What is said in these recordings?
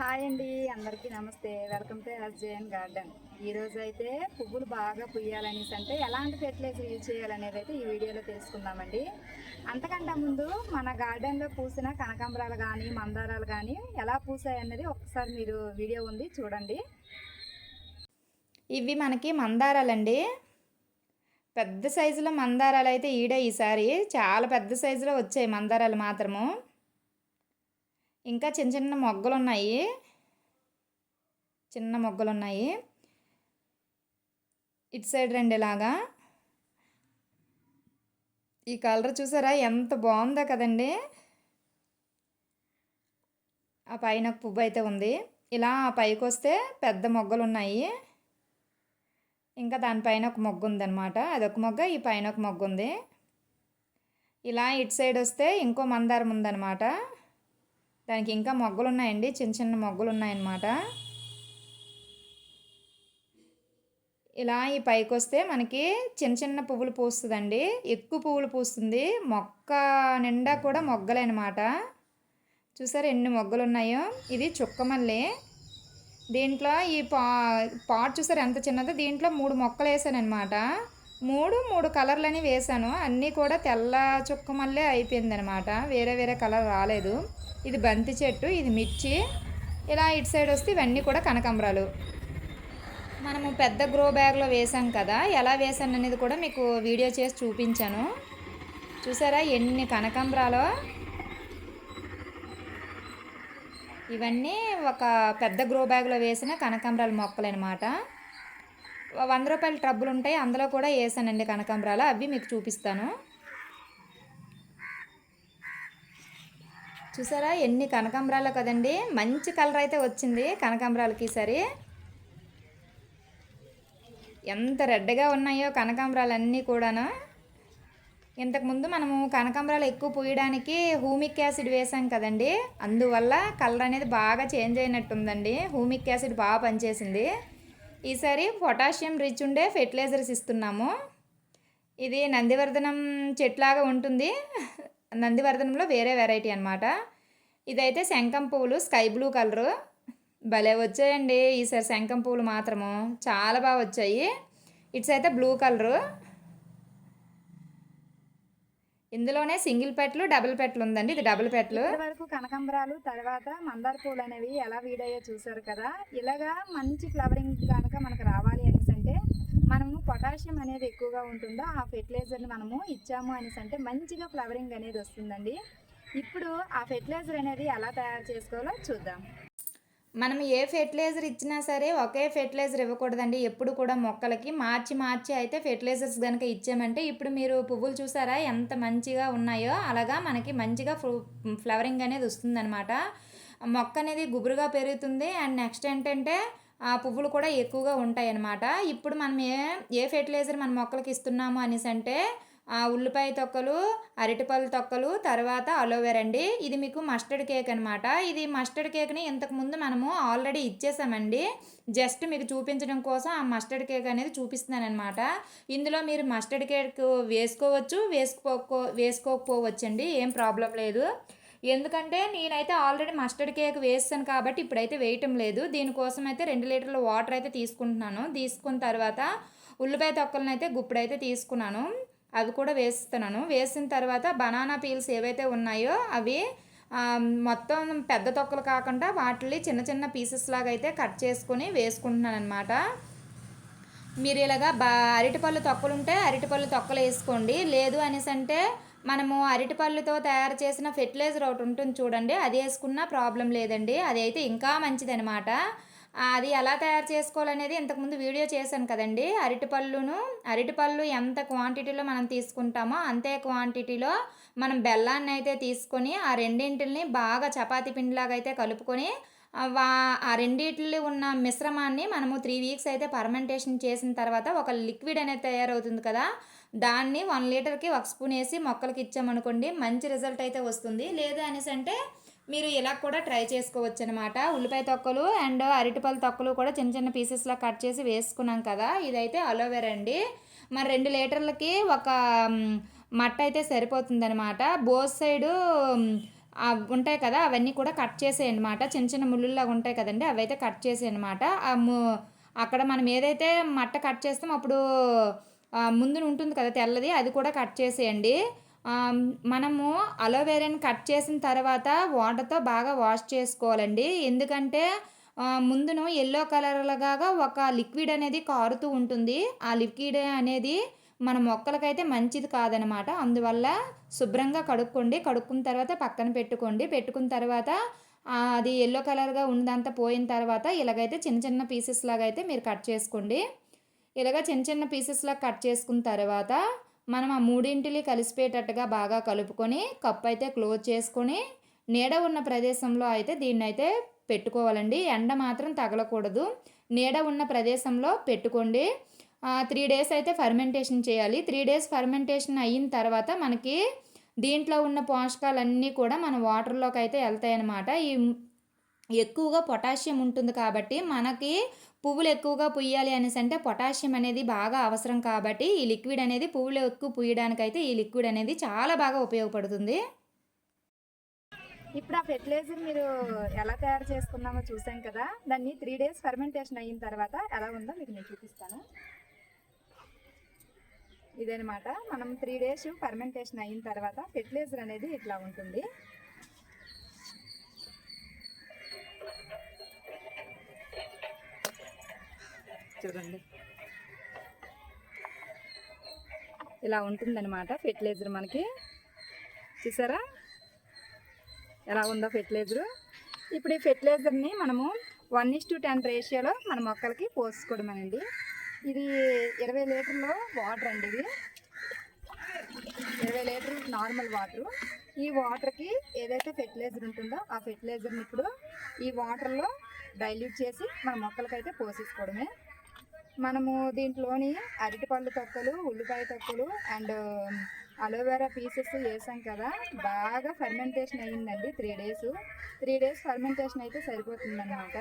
Hi అండి అందరికీ నమస్తే. Welcome to SJN garden. ఈ రోజు అయితే పువ్వులు బాగా పుయ్యాలనేసి అంటే ఎలాంటి ఫెర్టిలైజర్ యూజ్ చేయాలనేది అయితే ఈ వీడియోలో తెలుసుకుందామండి. అంతకంటే ముందు మన గార్డెన్లో పూసిన కనకాంబరాలు కానీ మందారాలు కానీ ఎలా పూసాయి అనేది ఒకసారి మీరు వీడియో ఉంది చూడండి. ఇవి మనకి మందారాలండి. పెద్ద సైజులో మందారాలు అయితే ఈడే ఈసారి. చాలా పెద్ద సైజులో వచ్చాయి మందారాలు మాత్రము. ఇంకా చిన్న చిన్న మొగ్గలు ఉన్నాయి చిన్న మొగ్గలు ఉన్నాయి ఇటు సైడ్ రండి ఇలాగా. ఈ కలర్ చూసారా? ఎంత బాగుందో కదండి. ఆ పైన ఒక పువ్వు అయితే ఉంది. ఇలా ఆ పైకి వస్తే పెద్ద మొగ్గలు ఉన్నాయి ఇంకా దానిపైన ఒక మొగ్గు ఉందన్నమాట. అదొక మొగ్గ ఈ పైన ఒక మొగ్గు ఉంది. ఇలా ఇటు సైడ్ వస్తే ఇంకో మందారం ఉందన్నమాట. దానికి ఇంకా మొగ్గలు ఉన్నాయండి చిన్న చిన్న మొగ్గలు ఉన్నాయన్నమాట ఇలా ఈ పైకి వస్తే మనకి చిన్న చిన్న పువ్వులు పూస్తుందండి. ఎక్కువ పువ్వులు పూస్తుంది. మొక్క నిండా కూడా మొగ్గలే అనమాట చూసారు ఎన్ని మొగ్గలు ఉన్నాయో ఇది చుక్కమల్లి. దీంట్లో ఈ పా పాట్ చూసారు ఎంత చిన్నదో? దీంట్లో మూడు మొక్కలు వేసాను అనమాట మూడు మూడు కలర్లని వేసాను. అన్నీ కూడా తెల్ల చుక్క మల్లే అయిపోయింది అనమాట వేరే వేరే కలర్ రాలేదు. ఇది బంతి చెట్టు ఇది మిర్చి. ఇలా ఇటు సైడ్ వస్తే ఇవన్నీ కూడా కనకాంబరాలు. మనము పెద్ద గ్రో బ్యాగ్లో వేసాం కదా ఎలా వేసాను అనేది కూడా మీకు వీడియో చేసి చూపించాను. చూసారా ఎన్ని కనకాంబరాలో? ఇవన్నీ ఒక పెద్ద గ్రో బ్యాగ్లో వేసిన కనకాంబరాల మొక్కలు అనమాట వంద రూపాయల ట్రబ్బులు ఉంటాయి అందులో కూడా వేసానండి కనకాంబరాలు. అవి మీకు చూపిస్తాను. చూసారా? ఎన్ని కనకాంబరాలు కదండి? మంచి కలర్ అయితే వచ్చింది కనకాంబరాలకి ఈసారి ఎంత రెడ్గా ఉన్నాయో కనకాంబరాలు అన్నీ కూడాను ఇంతకుముందు మనము కనకాంబరాలు ఎక్కువ పూయడానికి హూమిక్ యాసిడ్ వేసాం కదండి. అందువల్ల కలర్ అనేది బాగా చేంజ్ అయినట్టుందండి. హూమిక్ యాసిడ్ బాగా పనిచేసింది. ఈసారి పొటాషియం రిచ్ ఉండే ఫెర్టిలైజర్స్ ఇస్తున్నాము. ఇది నందివర్ధనం చెట్లాగా ఉంటుంది. నందివర్ధనంలో వేరే వెరైటీ అనమాట ఇదైతే శంఖం పువ్వులు స్కై బ్లూ కలరు. భలే వచ్చాయండి ఈసారి శంఖం పువ్వులు మాత్రము. చాలా బాగా వచ్చాయి. ఇట్స్ అయితే బ్లూ కలరు. ఇందులోనే సింగిల్ పెట్లు డబుల్ పెట్లు ఉందండి. ఇది డబుల్ పెట్లు. వరకు కనకాంబరాలు తర్వాత మందార పూలు అనేవి ఎలా వీడయ్యో చూసారు కదా. ఇలాగా మంచి ఫ్లవరింగ్ కనుక మనకు రావాలి అనేసి అంటే మనము పొటాషియం అనేది ఎక్కువగా ఉంటుందో? ఆ ఫెర్టిలైజర్ని మనము ఇచ్చాము అనేసి అంటే మంచిగా ఫ్లవరింగ్ అనేది వస్తుందండి. ఇప్పుడు ఆ ఫెర్టిలైజర్ అనేది ఎలా తయారు చేసుకోవాలో చూద్దాం. మనం ఏ ఫెర్టిలైజర్ ఇచ్చినా సరే ఒకే ఫెర్టిలైజర్ ఇవ్వకూడదండి. ఎప్పుడు కూడా మొక్కలకి మార్చి మార్చి అయితే ఫెర్టిలైజర్స్ కనుక ఇచ్చామంటే ఇప్పుడు మీరు పువ్వులు చూసారా? ఎంత మంచిగా ఉన్నాయో అలాగా మనకి మంచిగా ఫ్లవరింగ్ అనేది వస్తుందన్నమాట. మొక్క అనేది గుబురుగా పెరుగుతుంది. అండ్ నెక్స్ట్ ఏంటంటే పువ్వులు కూడా ఎక్కువగా ఉంటాయి అన్నమాట ఇప్పుడు మనం ఏ ఏ ఫెర్టిలైజర్ మన మొక్కలకి ఇస్తున్నాము అనేసి అంటే ఆ ఉల్లిపాయ తొక్కలు అరటిపళ్ళు తొక్కలు తర్వాత అలోవెరా అండి. ఇది మీకు మస్టర్డ్ కేక్ అనమాట ఇది మస్టర్డ్ కేక్ని ఇంతకుముందు మనము ఆల్రెడీ ఇచ్చేసామండి. జస్ట్ మీకు చూపించడం కోసం ఆ మస్టర్డ్ కేక్ అనేది చూపిస్తున్నాను అనమాట ఇందులో మీరు మస్టర్డ్ కేక్ వేసుకోవచ్చు వేసుకోకో వేసుకోకపోవచ్చు అండి ఏం ప్రాబ్లం లేదు. ఎందుకంటే నేనైతే ఆల్రెడీ మస్టర్డ్ కేక్ వేస్తాను కాబట్టి ఇప్పుడైతే వేయటం లేదు. దీనికోసం అయితే రెండు లీటర్ల వాటర్ అయితే తీసుకుంటున్నాను. తీసుకున్న తర్వాత ఉల్లిపాయ తొక్కలను అయితే గుప్పుడైతే తీసుకున్నాను. అవి కూడా వేస్తున్నాను. వేసిన తర్వాత బనానా పీల్స్ ఏవైతే ఉన్నాయో అవి మొత్తం పెద్ద తొక్కలు కాకుండా వాటిని చిన్న చిన్న పీసెస్ లాగా అయితే కట్ చేసుకొని వేసుకుంటున్నాను అనమాట మీరు ఇలాగా బా అరటిపళ్ళు తొక్కలు ఉంటే అరటిపళ్ళు తొక్కలు వేసుకోండి లేదు అనేసి అంటే మనము అరటిపళ్ళుతో తయారు చేసిన ఫెర్టిలైజర్ ఒకటి ఉంటుంది చూడండి. అది వేసుకున్నా ప్రాబ్లం లేదండి. అది అయితే ఇంకా మంచిదనమాట అది ఎలా తయారు చేసుకోవాలనేది ఇంతకుముందు వీడియో చేశాను కదండి. అరటిపళ్ళును అరటిపళ్ళు ఎంత క్వాంటిటీలో మనం తీసుకుంటామో అంతే క్వాంటిటీలో మనం బెల్లాన్ని అయితే తీసుకొని ఆ రెండింటిని బాగా చపాతీ పిండిలాగా అయితే కలుపుకొని వా ఆ రెండిట్లో ఉన్న మిశ్రమాన్ని మనము త్రీ వీక్స్ అయితే పర్మెంటేషన్ చేసిన తర్వాత ఒక లిక్విడ్ అనేది తయారవుతుంది కదా. దాన్ని వన్ లీటర్కి ఒక స్పూన్ వేసి మొక్కలకి ఇచ్చామనుకోండి మంచి రిజల్ట్ అయితే వస్తుంది. లేదు అనేసి అంటే మీరు ఇలా కూడా ట్రై చేసుకోవచ్చు అనమాట ఉల్లిపాయ తొక్కలు అండ్ అరటిపళ్ళు తొక్కలు కూడా చిన్న చిన్న పీసెస్లా కట్ చేసి వేసుకున్నాం కదా ఇదైతే అలోవెరా అండి. మరి రెండు లీటర్లకి ఒక మట్ట అయితే సరిపోతుందనమాట బోత్ సైడు ఉంటాయి కదా అవన్నీ కూడా కట్ చేసేయండి అనమాట చిన్న చిన్న ముళ్ళులాగా ఉంటాయి కదండి అవి అయితే కట్ చేసేయనమాట అక్కడ మనం ఏదైతే మట్ట కట్ చేస్తామో అప్పుడు ముందున ఉంటుంది కదా తెల్లది అది కూడా కట్ చేసేయండి. మనము అలోవెరాని కట్ చేసిన తర్వాత వాటర్తో బాగా వాష్ చేసుకోవాలండి. ఎందుకంటే ముందును ఎల్లో కలర్ లాగా ఒక లిక్విడ్ అనేది కారుతూ ఉంటుంది. ఆ లిక్విడ్ అనేది మన మొక్కలకైతే మంచిది కాదనమాట. అందువల్ల శుభ్రంగా కడుక్కోండి. కడుక్కున్న తర్వాత పక్కన పెట్టుకోండి. పెట్టుకున్న తర్వాత అది ఎల్లో కలర్గా ఉన్నదంతా పోయిన తర్వాత ఇలాగైతే చిన్న చిన్న పీసెస్ లాగా అయితే మీరు కట్ చేసుకోండి. ఇలాగ చిన్న చిన్న పీసెస్లా కట్ చేసుకున్న తర్వాత మనం ఆ మూడింటిని కలిసిపోయేటట్టుగా బాగా కలుపుకొని కప్పు అయితే క్లోజ్ చేసుకొని నీడ ఉన్న ప్రదేశంలో అయితే దీన్ని అయితే పెట్టుకోవాలండి. ఎండ మాత్రం తగలకూడదు. నీడ ఉన్న ప్రదేశంలో పెట్టుకోండి. త్రీ డేస్ అయితే ఫర్మెంటేషన్ చేయాలి. త్రీ డేస్ ఫర్మెంటేషన్ అయిన తర్వాత మనకి దీంట్లో ఉన్న పోషకాలన్నీ కూడా మన వాటర్లోకి అయితే వెళ్తాయి అన్నమాట ఈ ఎక్కువగా పొటాషియం ఉంటుంది కాబట్టి మనకి పువ్వులు ఎక్కువగా పుయ్యాలి అనేసి అంటే పొటాషియం అనేది బాగా అవసరం కాబట్టి ఈ లిక్విడ్ అనేది పువ్వులు ఎక్కువ పుయ్యడానికైతే ఈ లిక్విడ్ అనేది చాలా బాగా ఉపయోగపడుతుంది. ఇప్పుడు ఆ ఫెర్టిలైజర్ మీరు ఎలా తయారు చేసుకున్నామో చూసాం కదా. దాన్ని త్రీ డేస్ ఫర్మెంటేషన్ అయిన తర్వాత ఎలా ఉందో మీకు నేను చూపిస్తాను. ఇదనమాట మనం త్రీ డేస్ ఫర్మెంటేషన్ అయిన తర్వాత ఫెర్టిలైజర్ అనేది ఇట్లా ఉంటుంది. చూడండి. ఇలా ఉంటుందన్నమాట ఫెర్టిలైజర్ మనకి. చూసారా? ఎలా ఉందో ఫెర్టిలైజరు. ఇప్పుడు ఈ ఫెర్టిలైజర్ని మనము వన్ ఇస్ టు టెన్ రేషియోలో మన మొక్కలకి పోసుకోవడమేనండి. ఇది ఇరవై లీటర్లో వాటర్ అండి ఇది. ఇరవై లీటర్ నార్మల్ వాటర్. ఈ వాటర్కి ఏదైతే ఫెర్టిలైజర్ ఉంటుందో ఆ ఫెర్టిలైజర్ని ఇప్పుడు ఈ వాటర్లో డైల్యూట్ చేసి మన మొక్కలకైతే పోసేసుకోవడమే. మనము దీంట్లోని అరటిపళ్ళు తొక్కలు ఉల్లిపాయ తొక్కలు అండ్ అలోవెరా పీసెస్ వేసాం కదా. బాగా ఫర్మెంటేషన్ అయ్యిందండి three days three days fermentation అయితే సరిపోతుందన్నమాట.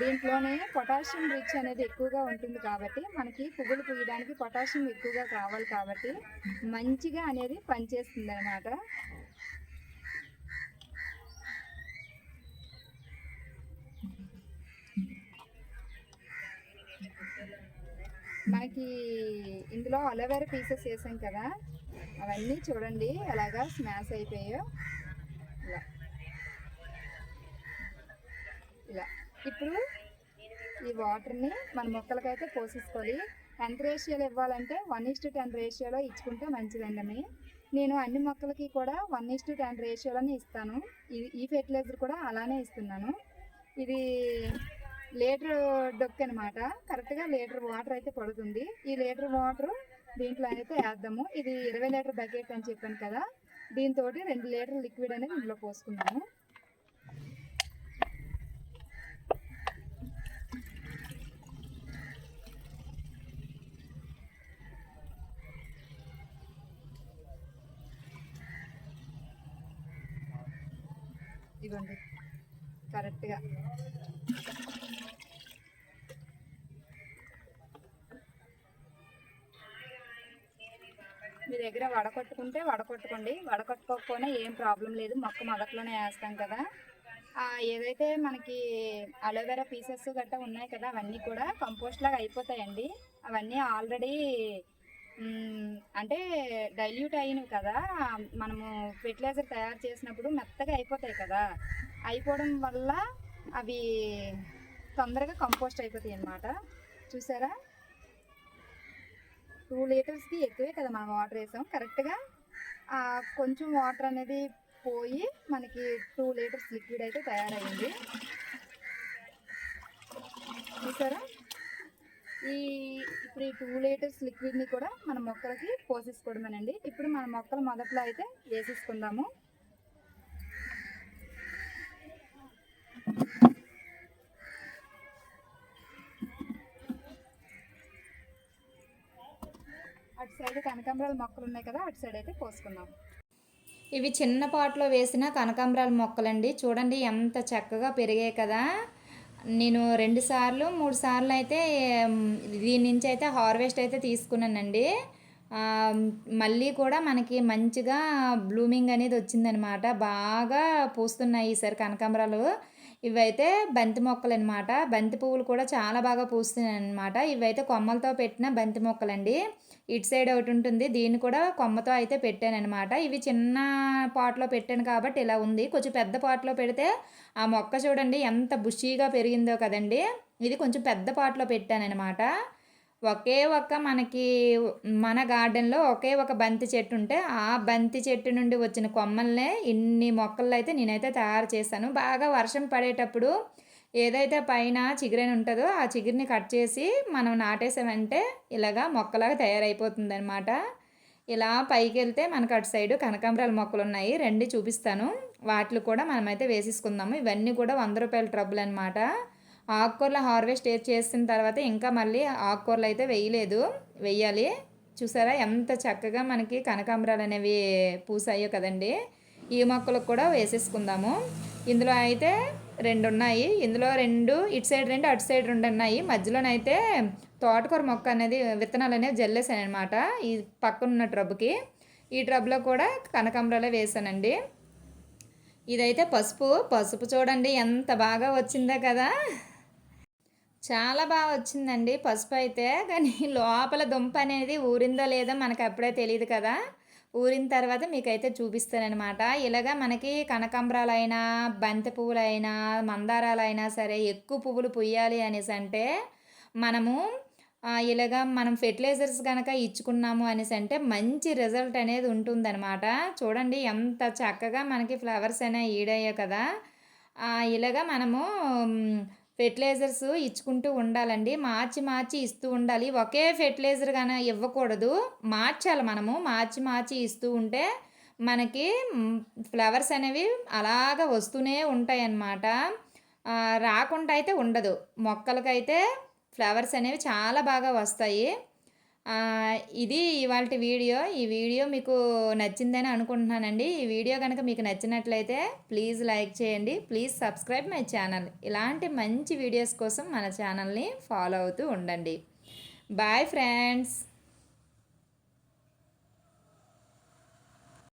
దీంట్లోనే పొటాషియం రిచ్ అనేది ఎక్కువగా ఉంటుంది కాబట్టి మనకి పువ్వులు పూయడానికి పొటాషియం ఎక్కువగా కావాలి కాబట్టి మంచిగా అనేది పనిచేస్తుంది అనమాట మనకి ఇందులో అలోవెరా పీసెస్ వేసాం కదా అవన్నీ చూడండి ఎలాగా స్మాష్ అయిపోయాయో. ఇలా. ఇలా. ఇప్పుడు ఈ వాటర్ని మన మొక్కలకైతే పోసేసుకోవాలి. ఎంత రేషియోలో ఇవ్వాలంటే వన్ ఇస్ టు టెన్ రేషియోలో ఇచ్చుకుంటే మంచిదండి నేను అన్ని మొక్కలకి కూడా వన్ ఇస్ టు టెన్ రేషియోలోనే ఇస్తాను. ఇది ఈ ఫెర్టిలైజర్ కూడా అలానే ఇస్తున్నాను. ఇది లీటర్ డొక్ అనమాట కరెక్ట్గా లీటర్ వాటర్ అయితే పడుతుంది. ఈ లీటర్ వాటర్ దీంట్లో అయితే వేద్దాము. ఇది ఇరవై లీటర్ బకెట్ అని చెప్పాను కదా. దీంతో రెండు లీటర్ లిక్విడ్ అనేది ఇందులో పోసుకున్నాము ఇదిగోండి. కరెక్ట్గా దగ్గర వడకొట్టుకుంటే వడకొట్టుకోండి. వడకొట్టుకోకపోయినా ఏం ప్రాబ్లం లేదు. మొక్క మొదట్లోనే వేస్తాం కదా. ఏదైతే మనకి అలోవెరా పీసెస్ గట్టా ఉన్నాయి కదా అవన్నీ కూడా కంపోస్ట్ లాగా అయిపోతాయండి. అవన్నీ ఆల్రెడీ అంటే డైల్యూట్ అయినవి కదా. మనము ఫెర్టిలైజర్ తయారు చేసినప్పుడు మెత్తగా అయిపోతాయి కదా. అయిపోవడం వల్ల అవి తొందరగా కంపోస్ట్ అయిపోతాయి అన్నమాట చూసారా? టూ లీటర్స్కి ఎక్కువే కదా మనం వాటర్ వేసాం. కరెక్ట్గా ఆ, కొంచెం వాటర్ అనేది పోయి మనకి టూ లీటర్స్ లిక్విడ్ అయితే తయారైంది చూసారా? ఈ ఇప్పుడు ఈ టూ లీటర్స్ లిక్విడ్ని కూడా మన మొక్కలకి పోసేసుకోవడమేనండి. ఇప్పుడు మన మొక్కలు మొదట్లో అయితే వేసేసుకుందాము. సైడ్ కనకాంబరాల మొక్కలు ఉన్నాయి కదా అటు సైడ్ అయితే పోసుకుందాం ఇవి చిన్న పాట్లో వేసిన కనకాంబరాల మొక్కలండి. చూడండి ఎంత చక్కగా పెరిగాయి కదా. నేను రెండు సార్లు మూడు సార్లు అయితే దీని నుంచి అయితే హార్వెస్ట్ అయితే తీసుకున్నానండి. మళ్ళీ కూడా మనకి మంచిగా బ్లూమింగ్ అనేది వచ్చిందనమాట. బాగా పూస్తున్నాయి ఈసారి కనకాంబరాలు. ఇవైతే బంతి మొక్కలు అనమాట బంతి పువ్వులు కూడా చాలా బాగా పూస్తున్నాయి అనమాట ఇవైతే కొమ్మలతో పెట్టిన బంతి మొక్కలండి. ఇటు సైడ్ ఒకటి ఉంటుంది. దీన్ని కూడా కొమ్మతో అయితే పెట్టాను అనమాట ఇవి చిన్న పాట్లో పెట్టాను కాబట్టి ఇలా ఉంది. కొంచెం పెద్ద పాట్లో పెడితే ఆ మొక్క చూడండి ఎంత బుషీగా పెరిగిందో కదండి. ఇది కొంచెం పెద్ద పాట్లో పెట్టాను అనమాట ఒకే ఒక మనకి మన గార్డెన్లో ఒకే ఒక బంతి చెట్టు ఉంటే ఆ బంతి చెట్టు నుండి వచ్చిన కొమ్మల్నే ఇన్ని మొక్కల్లో అయితే నేనైతే తయారు చేశాను. బాగా వర్షం పడేటప్పుడు ఏదైతే పైన చిగురైన ఉంటుందో ఆ చిగురిని కట్ చేసి మనం నాటేసామంటే ఇలాగా మొక్కలాగా తయారైపోతుంది అనమాట ఇలా పైకి వెళ్తే మనకు అటు సైడు కనకాంబరాల మొక్కలు ఉన్నాయి రెండు చూపిస్తాను. వాటిని కూడా మనమైతే వేసేసుకుందాము. ఇవన్నీ కూడా వంద రూపాయల ట్రబుల్ అనమాట ఆకుకూరల హార్వెస్ట్ చేసిన తర్వాత ఇంకా మళ్ళీ ఆకుకూరలు అయితే వేయలేదు. వెయ్యాలి చూసారా ఎంత చక్కగా మనకి కనకాంబరాలు అనేవి పూసాయో కదండి. ఈ మొక్కలకు కూడా వేసేసుకుందాము. ఇందులో అయితే రెండు ఉన్నాయి. ఇందులో రెండు ఇటు సైడ్ రెండు అటు సైడ్ రెండు ఉన్నాయి. మధ్యలోనైతే తోటకూర మొక్క అనేది విత్తనాలు అనేవి జల్లేసాను అనమాట ఈ పక్కన ఉన్న ఈ ట్రబ్లో కూడా కనకాంబరాలే వేసానండి. ఇదైతే పసుపు. పసుపు చూడండి ఎంత బాగా వచ్చిందే కదా. చాలా బాగా వచ్చిందండి పసుపు అయితే. కానీ లోపల దుంప అనేది ఊరిందో లేదో మనకు అప్పుడే తెలియదు కదా. ఊరిన తర్వాత మీకైతే చూపిస్తానమాట ఇలాగా మనకి కనకాంబరాలైనా బంతి పువ్వులైనా మందారాలైనా సరే ఎక్కువ పువ్వులు పుయ్యాలి అనేసి అంటే మనము ఇలాగా మనం ఫెర్టిలైజర్స్ కనుక ఇచ్చుకున్నాము అనేసి అంటే మంచి రిజల్ట్ అనేది ఉంటుందన్నమాట. చూడండి ఎంత చక్కగా మనకి ఫ్లవర్స్ అనేవి ఈడయ్యాయి కదా. ఇలాగా మనము ఫెర్టిలైజర్స్ ఇచ్చుకుంటూ ఉండాలండి. మార్చి మార్చి ఇస్తూ ఉండాలి. ఒకే ఫెర్టిలైజర్ కానీ ఇవ్వకూడదు. మార్చాలి మనము. మార్చి మార్చి ఇస్తూ ఉంటే మనకి ఫ్లవర్స్ అనేవి అలాగ వస్తూనే ఉంటాయి అన్నమాట రాకుండా అయితే ఉండదు. మొక్కలకైతే ఫ్లవర్స్ అనేవి చాలా బాగా వస్తాయి. ఇది ఇవాళ వీడియో. ఈ వీడియో మీకు నచ్చిందని అనుకుంటున్నానండి. ఈ వీడియో కనుక మీకు నచ్చినట్లయితే ప్లీజ్ లైక్ చేయండి. Please subscribe my channel. ఇలాంటి మంచి వీడియోస్ కోసం మన ఛానల్ని ఫాలో అవుతూ ఉండండి. Bye friends.